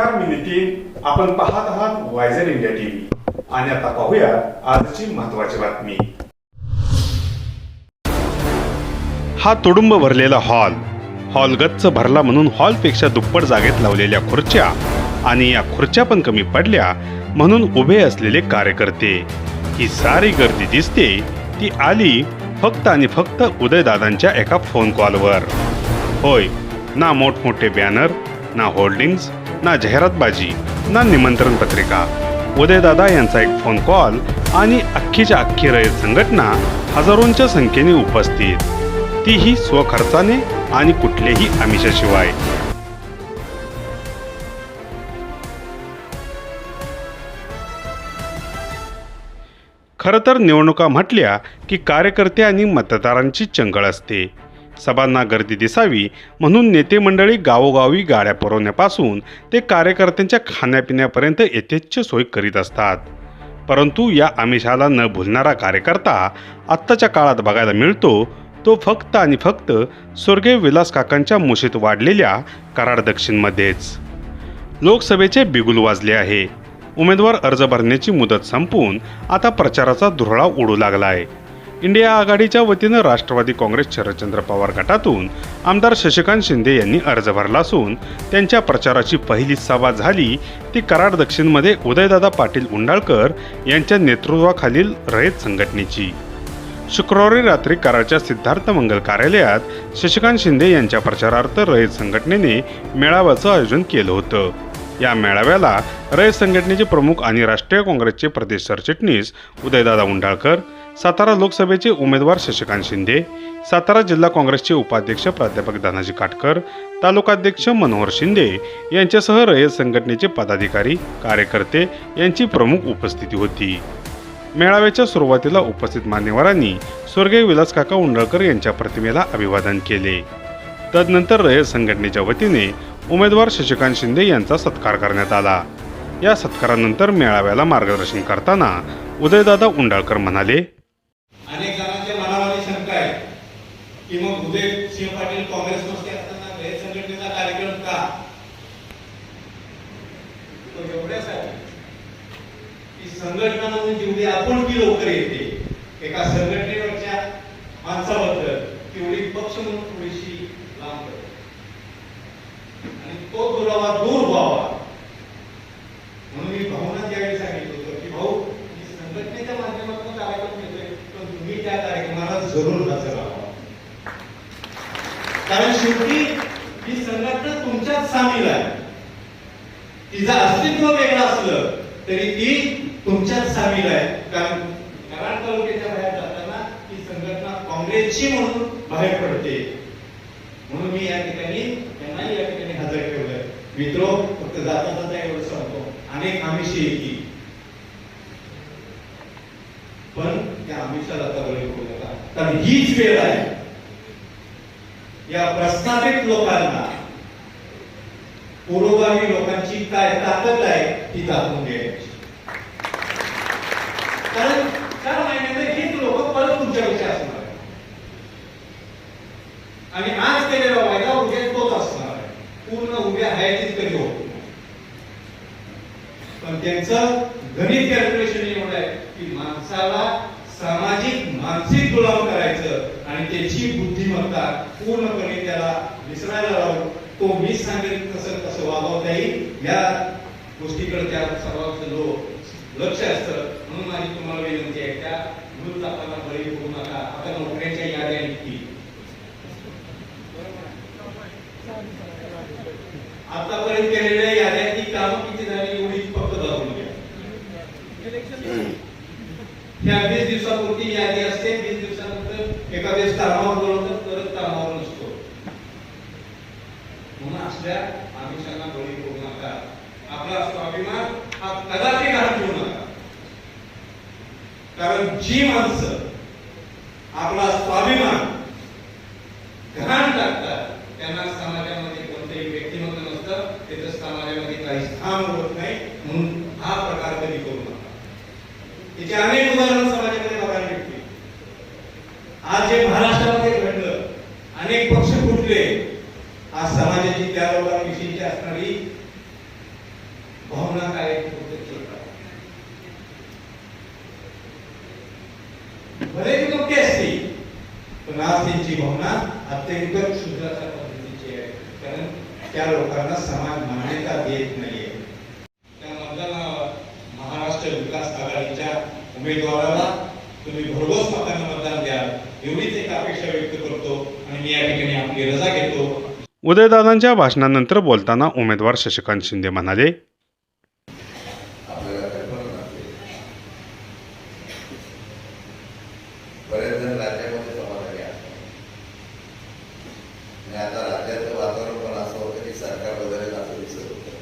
नमस्कार मी नितीन आपण पाहत आहात वायझर इंडिया टीव्ही आणि आता पाहूया आजची महत्वाची बातमी. हा तुडुंब भरलेला हॉल. हॉल गच्च भरला म्हणून हॉलपेक्षा दुप्पट जागेत लावलेल्या खुर्च्या आणि या खुर्च्या पण कमी पडल्या म्हणून उभे असलेले कार्यकर्ते. ही सारी गर्दी दिसते ती आली फक्त आणि फक्त उदयदादांच्या एका फोन कॉलवर होय ना मोठमोठे बॅनर ना होल्डिंग्स ना जाहिरातबाजी ना निमंत्रण पत्रिका. उदयदादा यांचा एक फोन कॉल आणि अख्खीच्या अख्खी रयत संघटना हजारोंच्या संख्येने उपस्थित. तीही स्वखर्चाने आणि कुठलेही आमिषाशिवाय. खरं तर निवडणुका म्हटल्या की कार्यकर्ते आणि मतदारांची चंगळ असते. सभांना गर्दी दिसावी म्हणून नेते मंडळी गावोगावी गाड्या पुरवण्यापासून ते कार्यकर्त्यांच्या खाण्यापिण्यापर्यंत यथेच्छ सोय करीत असतात. परंतु या आमिषाला न भुलणारा कार्यकर्ता आत्ताच्या काळात बघायला मिळतो तो फक्त आणि फक्त स्वर्गीय विलास काकांच्या मुशीत वाढलेल्या कराड दक्षिणमध्येच. लोकसभेचे बिगुल वाजले आहे. उमेदवार अर्ज भरण्याची मुदत संपून आता प्रचाराचा धुरळा उडू लागला आहे इंडिया आघाडीच्या वतीनं राष्ट्रवादी काँग्रेस शरदचंद्र पवार गटातून आमदार शशिकांत शिंदे यांनी अर्ज भरला असून त्यांच्या प्रचाराची पहिली सभा झाली ती कराड दक्षिणमध्ये उदयदादा पाटील उंडाळकर यांच्या नेतृत्वाखालील रयत संघटनेची. शुक्रवारी रात्री कराडच्या सिद्धार्थ मंगल कार्यालयात शशिकांत शिंदे यांच्या प्रचारार्थ रयत संघटनेने मेळाव्याचं आयोजन केलं होतं. या मेळाव्याला रयत संघटनेचे प्रमुख आणि राष्ट्रीय काँग्रेसचे प्रदेश सरचिटणीस उदयदादा उंडाळकर सातारा लोकसभेचे उमेदवार शशिकांत शिंदे सातारा जिल्हा काँग्रेसचे उपाध्यक्ष प्राध्यापक धनाजी काटकर तालुकाध्यक्ष मनोहर शिंदे यांच्यासह रयत संघटनेचे पदाधिकारी कार्यकर्ते यांची प्रमुख उपस्थिती होती. मेळाव्याच्या सुरुवातीला उपस्थित मान्यवरांनी स्वर्गीय विलास काका उंडळकर यांच्या प्रतिमेला अभिवादन केले. तदनंतर रयत संघटनेच्या वतीने उमेदवार शशिकांत शिंदे यांचा सत्कार करण्यात आला. या सत्कारानंतर मेळाव्याला मार्गदर्शन करताना उदयदादा उंडाळकर म्हणाले अनेक जणांच्या मनामध्ये शंका आहे की मग उदय सिंह पाटील काँग्रेसमध्ये असताना रयत संघटनेचा कार्यक्रम का तो एवढ्यासाठी की संघटना म्हणून जेवढी आपुलकी लवकर येते एका संघटनेवरच्या माणसाबद्दल तेवढी पक्ष म्हणून थोडीशी लांब करते आणि तो दुरावा दूर व्हावा. म्हणून मी भावना त्यावेळी सांगितलं होतं की भाऊ मी संघटनेच्या माध्यमातून कार्यक्रम घेतोय पण तुम्ही त्या कार्यक्रमाला जरूर हजर राहा. कारण शेवटी ही संघटना तुमच्यात सामील आहे. तिचं अस्तित्व वेगळं असलं तरी ती तुमच्यात सामील आहे. कारण कराड तालुक्याच्या बाहेर जाताना ही संघटना काँग्रेसची म्हणून बाहेर पडते. म्हणून मी या ठिकाणी त्यांनाही या ठिकाणी हजर ठेवलंय. मित्रो फक्त जाता जाता एवढं सांगतो. अनेक आमिषे येतील पण त्या आमिषाला आता बळी पडू नका. कारण हीच वेळ आहे. या प्रस्थापित लोकांना पुरोगामी लोकांची काय ताकद आहे ती दाखवून द्यायची कारण चार महिन्यात हेच लोक परत तुमच्यापेक्षा असणार आहे आणि आज केलेला वायदा उद्या तोच असणार आहे. पूर्ण उद्या हायचीच कधी होत पण त्यांचं गणित कॅल्क्युलेशन एवढं आहे की माणसाला सामाजिक मानसिक गुलाम करायचं आणि त्याची बुद्धिमत्ता पूर्णपणे त्याला विसरायला लावून तो मी सांगेल कसं कसं वागवता येईल. या गोष्टीकडे त्या सर्वांचं लोक लक्ष असतं. म्हणून माझी तुम्हाला विनंती आहे त्या मृतापाला बळी होऊ नका. आता नोकऱ्यांच्या याद्या निघतील. आतापर्यंत केलेल्या याद्यातली कामं किती झाली एवढी फक्त दाखवून घ्या. ह्या वीस दिवसापुरती यादी असते. वीस दिवसानंतर एका वेळेस कामावर बोलवतात परत कामावर नसतो म्हणून असल्या आमिषांना बळी पडू नका. आपला स्वाभिमान हा कदापि घाण ठेवू नका. कारण जी माणसं आपला स्वाभिमान घाण टाकतात त्यांना समाजामध्ये कोणतंही व्यक्तिमत्व नसतं त्याचं समाजामध्ये काही स्थान होत नाही म्हणून हा प्रकार कधी करू नका. त्याची अनेक उदाहरण समाजामध्ये बघायला भेटतील आज जे महाराष्ट्रामध्ये घडलं अनेक पक्ष फुटले आज समाजाची त्या लोकांविषयीची असणारी भावना काय आहेत फक्त ते कळवा. भले ती मोठी असते पण आज त्यांची भावना अत्यंत क्षुद्राच्या पद्धतीची आहे. कारण त्या लोकांना समाज मान्यता देत नाहीये. त्यामधल्या महाराष्ट्र विकास आघाडीच्या उमेदवाराला तुम्ही भरघोस मतांना मतदान द्या एवढीच एक अपेक्षा व्यक्त करतो आणि मी या ठिकाणी आपली रजा घेतो. उदयदादांच्या भाषणानंतर बोलताना उमेदवार शशिकांत शिंदे म्हणाले आपल्याला कल्पना नसते बरेच जण राज्यामध्ये समाधानी असतात आणि आता राज्याचं वातावरण पण असं होतं की सरकार बदलेल असं दिसत होतं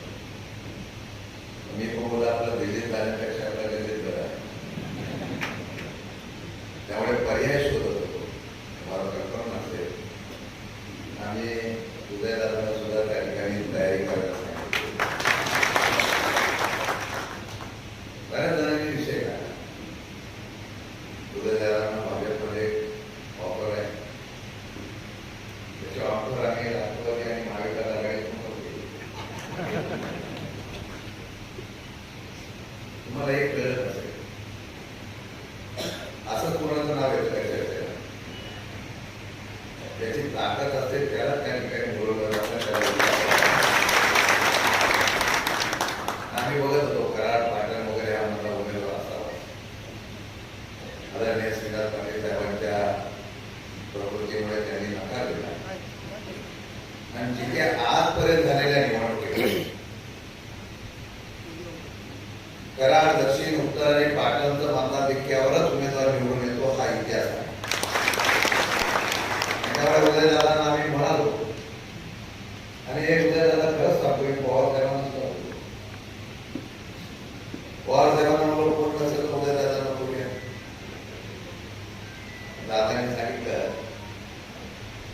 मी पण बोला आपलं दिल्लीत जाण्यापेक्षा आपल्या दिल्लीत बरं आहे त्यामुळे पर्याय शोधत होतो मला कल्पना नसते आम्ही उदयदादांना सुद्धा त्या ठिकाणी तयारी करायला सांगितली बऱ्याच जणांनी विषय काढला उदयदारांना भाजपमध्ये ऑफर आहे त्याची ऑफर आम्ही राष्ट्रवादी आणि महाविकास आघाडीतून पण केली. तुम्हाला एक कळत असेल असं कोणाचं नाव येतं का चर्चेला त्याची ताकद असेल त्याला त्या ठिकाणी बोलवलं जातं त्याला विचारलं जातं. आम्ही बघत होतो कराड पाटण वगैरे हा माझा उमेदवार असावा आदरणीय श्रीनाथ पाटील साहेबांच्या प्रकृतीमुळे त्यांनी नकार दिला. आणि जिथे आजपर्यंत झालेल्या निवडणुकीत कराड दक्षिण उत्तर आणि पाटणचं मतदाधिक्यावरच उमेदवार निवडून येतो हा इतिहास आहे. त्यामुळे उदयदादांना आम्ही म्हणालो आणि हे उदयदादा खरंच सांगतो मी पवार साहेबांना सुद्धा बोललो. पवार साहेबांना बोललो कोण नसेल तर उदयदादांना बोलूया दादांनी सांगितलं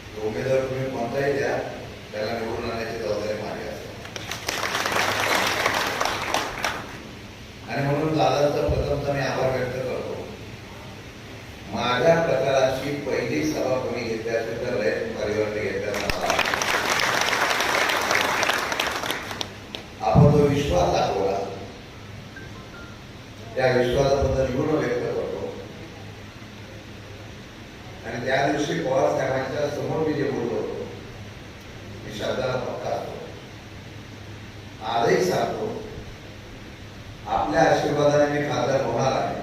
की उमेदवार तुम्ही कोणताही द्या त्याला निवडून आणण्याची जबाबदारी माझी असेल आणि म्हणून दादांचा प्रथमता मी आभार व्यक्त करतो माझ्या प्रकाराची पहिली सभा कोणी घेतली असेल तर रयत परिवर्तन घेतल्याचा आपण जो विश्वास दाखवला त्या विश्वासाबद्दल ऋण व्यक्त करतो. आणि त्या दिवशी पवार साहेबांच्या समोर मी जे बोललो होतो मी शब्दाला पक्का असतो. आजही सांगतो आपल्या आशीर्वादाने मी खासदार होणार आहे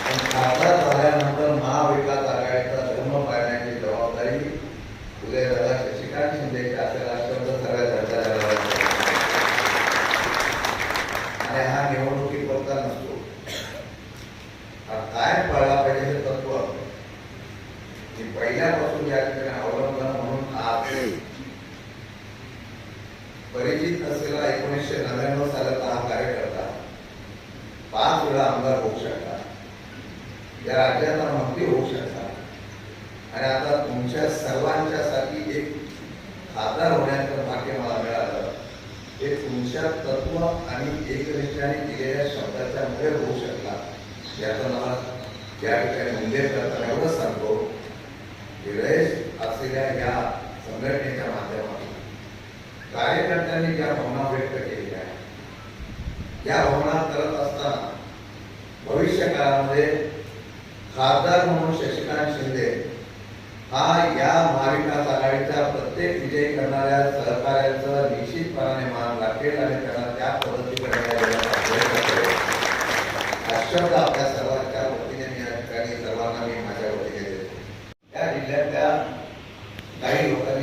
पण खासदार झाल्यानंतर महाविकास आघाडीचा धर्म पाळण्याची जबाबदारी उदयदादा शशिकांत शिंदेची असेल अत्यंत सगळ्या चर्चा झाल्या आणि हा निवडणुकीपुरता नसतो हा काय पाळला पाहिजे हे तत्व की पहिल्यापासून या ठिकाणी अवलंबन म्हणून आज परिचित असलेला एकोणीसशे नव्याण्णव सालाचा हा कार्यकर्ता पाच वेळा आमदार होऊ शकला या राज्याचा मंत्री होऊ शकला आणि आता तुमच्या सर्वांच्यासाठी एक खासदार होण्याचं भाग्य मला मिळालं. हे तुमच्या तत्व आणि एकनिष्ठाने दिलेल्या शब्दाच्या मुळे होऊ शकला. याचा मला या ठिकाणी उल्लेख करताना एवढंच सांगतो की असलेल्या या संघटनेच्या माध्यमातून. कार्यकर्त्यांनी ज्या भावना व्यक्त केलेल्या आहेत या भावना करत असताना भविष्य काळामध्ये खासदार म्हणून शशिकांत शिंदे हा या महाविकास आघाडीच्या प्रत्येक विजय करणाऱ्या सहकार्याचं निश्चितपणाने मान राखेल आणि त्यांना त्या पद्धतीकडे हा शब्द आपल्या सर्वांच्या वतीने मी या ठिकाणी सर्वांना मी माझ्या वतीने देतो. त्या जिल्ह्यातल्या काही लोकांना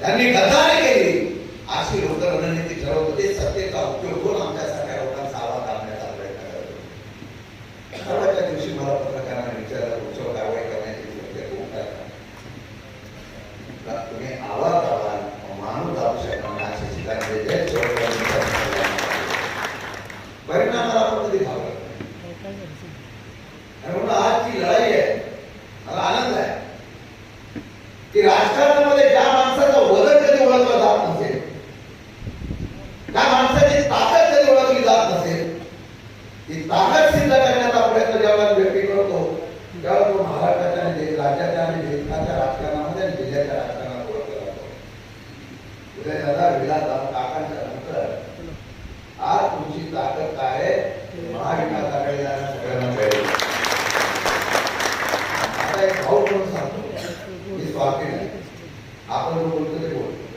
त्यांनी गद्दारी केली. अशी लोक रणनीती ठरवत होते. सत्तेचा उपयोग करून आमच्यासारख्या लोकांचा आवाज आणण्याचा प्रयत्न करत होते. परवाच्या दिवशी मला पत्रकारांना विचारलं उत्सव कारवाई करण्याची तुमच्या कोण काय तुम्ही आवाज आवाज माणूस जाऊ शकणार नाही. अशी ठिकाणी परिणामाला कधी भावना राजकारणामध्ये आणि जिल्ह्याच्या राजकारणात ओळखला जातो उदयदादा विलासदादा काकांच्या नंतर आज तुमची ताकद काय आहे महाविकास आघाडीला सगळ्यांना कळेल आता एक भाऊ म्हणून सांगतो मी स्वार्थी नाही आपण जो बोलतो ते बोलतो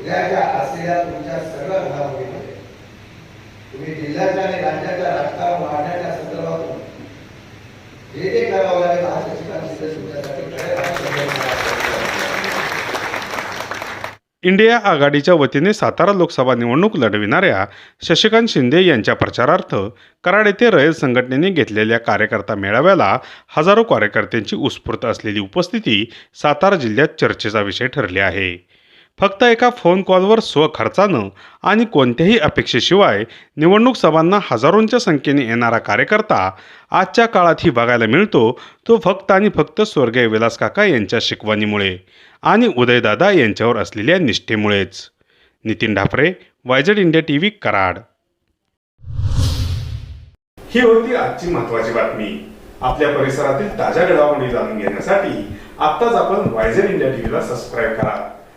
उद्याच्या असलेल्या तुमच्या सगळ्या घडामोडीमध्ये तुम्ही जिल्ह्याच्या आणि राज्याच्या राजकारण वाढण्याच्या संदर्भातून जे जे करावं लागेल हा शशिकांत शिंदे तुमच्यासाठी कळेल असं मी मला इंडिया आघाडीच्या वतीने सातारा लोकसभा निवडणूक लढविणाऱ्या शशिकांत शिंदे यांच्या प्रचारार्थ कराड येथे रयत संघटनेने घेतलेल्या कार्यकर्ता मेळाव्याला हजारो कार्यकर्त्यांची उत्स्फूर्त असलेली उपस्थिती सातारा जिल्ह्यात चर्चेचा विषय ठरली आहे. फक्त एका फोन कॉलवर स्वखर्चानं आणि कोणत्याही अपेक्षेशिवाय निवडणूक सभांना हजारोंच्या संख्येने येणारा कार्यकर्ता आजच्या काळातही बघायला मिळतो तो फक्त आणि फक्त स्वर्गीय विलास काका यांच्या शिकवणीमुळे आणि उदयदादा यांच्यावर असलेल्या निष्ठेमुळेच. Nitin Dhapre YZ India T V Karad. ही होती आजची महत्वाची बातमी. आपल्या परिसरातील ताज्या घडामोडी जाणून घेण्यासाठी आत्ताच आपण वायझेड इंडिया टीव्हीला सबस्क्राईब करा.